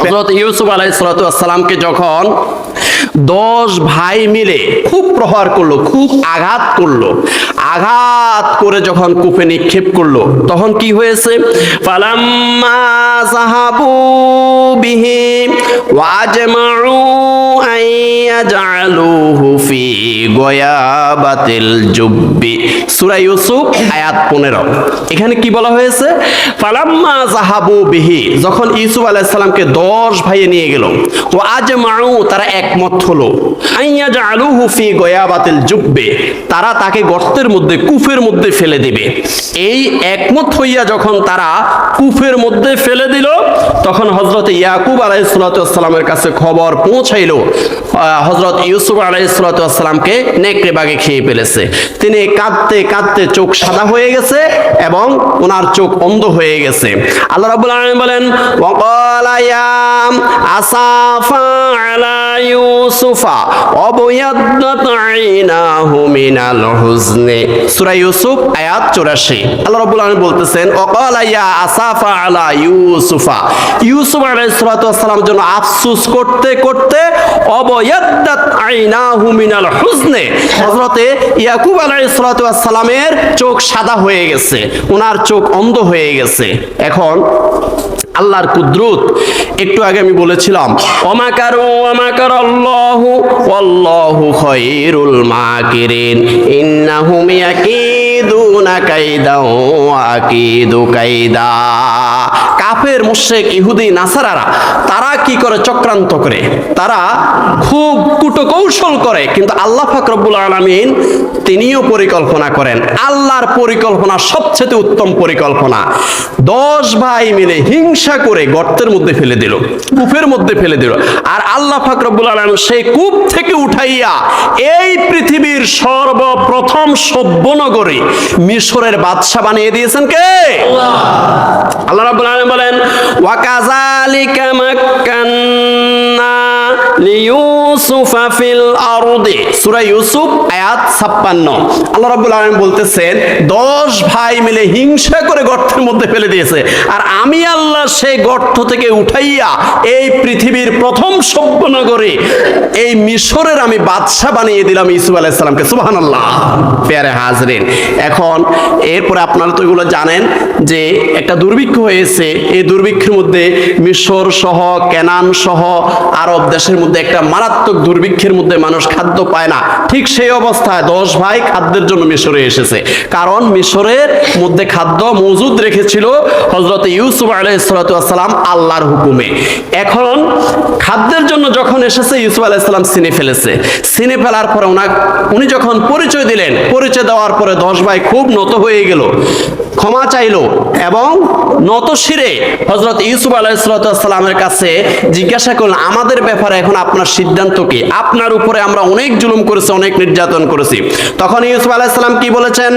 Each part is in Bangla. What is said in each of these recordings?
হযরত ইউসুফ আলাই সালাতামকে যখন দশ ভাই মিলে খুব প্রহার করল খুব আঘাত করল আঘাত করে যখন কূপে নিক্ষেপ করল, তখন কি হয়েছে? ফালাম্মা সাহাবু বিহি ওয়াজমাউ আইয়াজআলুহু ফি গয়াবাতিল জুব্বি। সূরা ইউসুফ, আয়াত 15 এখানে কি বলা হয়েছে? ফালাম্মা জাহাবু বিহি, যখন ইউসুফ আলাইহিস সালামকে 10 ভাইয়ে নিয়ে গেল ও আজমাউ তারা একমত হলো। আইয়াজআলুহু ফি গয়াবাতিল জুব্বে, তারা তাকে গর্তের মধ্যে কূপের মধ্যে ফেলে দিবে। এই একমত হইয়া যখন তারা কূপের মধ্যে ফেলে দিল, তখন হজরত ইয়াকুব আলাইসালামের কাছে খবর পৌঁছাইল। হজরত ইউসুফ আলাইসালামকে নেকড়ে বাগে খেয়ে ফেলেছে। তিনি কাঁদতে কাঁদতে চোখ সাদা হয়ে গেছে এবং ওনার চোখ অন্ধ হয়ে গেছে। আল্লাহ রাব্বুল আলামিন বলেন আসাফা আলা ইউসুফা অবয়াদ্দাত আইনাহু মিনাল হুজনি সূরা ইউসুফ, আয়াত 84 আল্লাহ রাব্বুল বলতেছেন আসাফা আলা ইউসুফা। ইউসুফ আলাইহিস সালাতু ওয়াসসালাম জন্য আফসোস করতে করতে অবয়াদ্দাত আইনাহু মিনাল হুজনি। হযরতে ইয়াকুব চোখ সাদা হয়ে গেছে ওনার চোখ অন্ধ হয়ে গেছে। এখন আল্লাহর কুদরত। একটু আগে আমি বলেছিলাম অমাকারু অমাকার আল্লাহ আল্লাহ খায়রুল মাকিরিন। ইন্নাহুম ইয়াকিদুনা কাইদা ওয়া আকিদু কাইদা। কাফের মুশরিক ইহুদি নাসারারা তারা কি করে চক্রান্ত করে? তারা খুব কুটকৌশল করে কিন্তু আল্লাহ পাক রব্বুল আলামিন তিনিও পরিকল্পনা করেন। আল্লাহর পরিকল্পনা সবচেয়ে উত্তম পরিকল্পনা। দশ ভাই মিলে হিংসা করে গর্তের মধ্যে ফেলে দিল কূপের মধ্যে ফেলে দিল। আর আল্লাহ ফাকরবুল আলম সেই কূপ থেকে উঠাইয়া এই পৃথিবীর সর্বপ্রথম সভ্য নগরী মিশরের বাদশা বানিয়ে দিয়েছেন কে? আল্লাহ রাব্বুল আলামিন বলেন ওয়াকাযালিকা মাক্কান্না লিইউসুফা ফিল আরদি। সূরা ইউসুফ, আয়াত 56 আল্লাহ রাব্বুল আলামিন বলতেছেন 10 ভাই মিলে হিংসা করে গর্তের মধ্যে ফেলে দিয়েছে। আর আমি আল্লাহ সেই গর্ত থেকে উঠাইয়া এই পৃথিবীর প্রথম এই মিশরের আমি বাদশা বানিয়ে দিলাম ইসুফ আলাইহিস সালামকে। সুবহানাল্লাহ। পেয়ারে হাজরিন, এখন এরপরে আপনারা তো এগুলো জানেন যে একটা দুর্ভিক্ষ হয়েছে। এই দুর্ভিক্ষের মধ্যে মিশর সহ, কেনান সহ, আরব দেশের মধ্যে একটা মারাত্মক দুর্ভিক্ষের মধ্যে মানুষ খাদ্য পায় না। ঠিক সেই অবস্থায় দশ ভাই খাদ্যের জন্য মিশরে এসেছে। কারণ মিশরের মধ্যে খাদ্য মজুদ রেখেছিল হজরত ইউসুফ আলাইসালাম আল্লাহর হুকুমে। এখন খাদ্যের জন্য যখন এসেছে, ইউসুফ আলাইসালাম চিনে ফেলেছে। চিনে ফেলার পরে ওনা উনি যখন পরিচয় দিলেন, পরিচয় দেওয়ার পরে দশ ভাই খুব নত হয়ে গেল। ক্ষমা চাইলো। এবং নত শিরে হজরত ইউসুফ আলাহিসামের কাছে জিজ্ঞাসা করলেন, আমাদের ব্যাপারে এখন আপনার সিদ্ধান্ত কি? আপনার উপরে আমরা অনেক জুলুম করেছি, অনেক নির্যাতন করেছি। তখন ইউসুফ আলাহিসাম কি বলেছেন?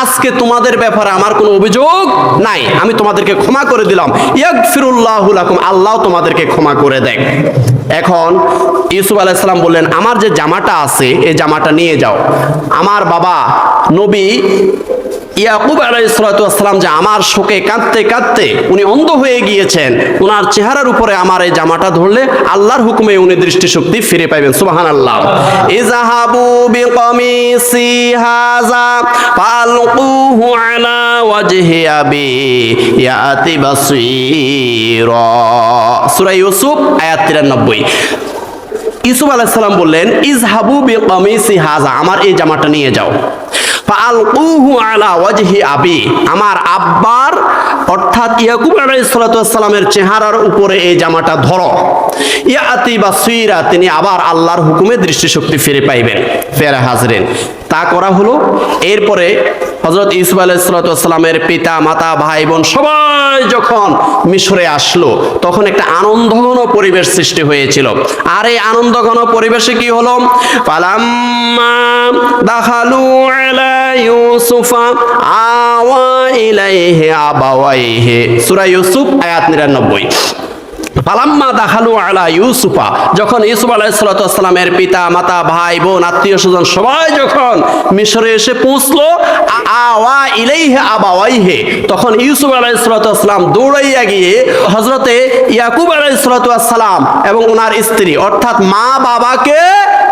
আজকে তোমাদের ব্যাপারে আমার কোনো অভিযোগ নাই। আমি তোমাদের তোমাদেরকে ক্ষমা করে দিলাম। ইয়াগফিরুল্লাহু লাকুম, আল্লাহ তোমাদেরকে ক্ষমা করে দেয়। এখন ইউসুফ আলাইহিস সালাম বললেন, আমার যে জামাটা আছে, এই জামাটা নিয়ে যাও। আমার বাবা নবী ইয়াকুব আলাইসালাম যে আমার শোকে কাঁদতে কাঁদতে উনি অন্ধ হয়ে গিয়েছেন ওনার চেহারার উপরে আমার এই জামাটা ধরলে আল্লাহর হুকুমে উনি দৃষ্টিশক্তি ফিরে পাইবেন সুবাহান আল্লাহ ইজাহাবু বিকমিসি হাযা ফালকুহু আলা ওয়াজহি আবি ইয়াতি বাসীরা। সূরা ইউসুফ, আয়াত 93 ইসুফ আলাইসাল্লাম বললেন ইজহাবু বিকমিসি হাযা, আমার এই জামাটা নিয়ে যাও। আলা ওয়াজহি আবি। আমার আব্বার, অর্থাৎ ইয়াকুব আলাইসালামের চেহারার উপরে এই জামাটা ধরো। ইয়াতি বাসীরা, তিনি আবার আল্লাহর হুকুমে দৃষ্টিশক্তি ফিরে পাইবেন। ফেরা হাজরেন, তা করা হলো। এরপরে হজরত ইউসুফ আলাইসালামের পিতা, মাতা, ভাই, বোন সবাই যখন মিশরে আসলো, তখন একটা আনন্দঘন পরিবেশ সৃষ্টি হয়েছিল। আর এই আনন্দঘন পরিবেশে কি হলো? পালাম্মা ইউসুফ আয়াত 99 পালাম্মা দাখালু আলা ইউসুফা। যখন ইউসুফ আলাইসালামের পিতা, মাতা, ভাই, বোন, আত্মীয় স্বজন সবাই যখন মিশরে এসে পৌঁছলো আওয়া ইলাইহে আবাওয়াইহে, তখন ইউসুফ আলাইসালাম দৌড়াইয়া গিয়ে হজরতে ইয়াকুব আলাইসালাম এবং ওনার স্ত্রী, অর্থাৎ মা বাবাকে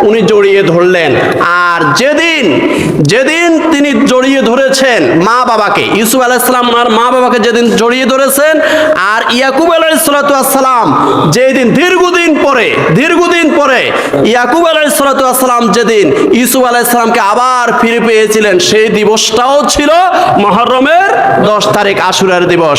উনি জড়িয়ে ধরলেন। আর যেদিন যেদিন ধরেছেন মা বাবাকে। ইউসুফ আলাইসালাম আর মা বাবাকে যেদিন জড়িয়ে ধরেছেন আর ইয়াকুব আলাইসালাম যেদিন দীর্ঘদিন পরে দীর্ঘদিন পরে ইয়াকুব আলাইসালাম যেদিন ইউসুফ আলাইসালামকে আবার ফিরে পেয়েছিলেন, সেই দিবসটাও ছিল মহরমের দশ তারিখ আশুরার দিবস।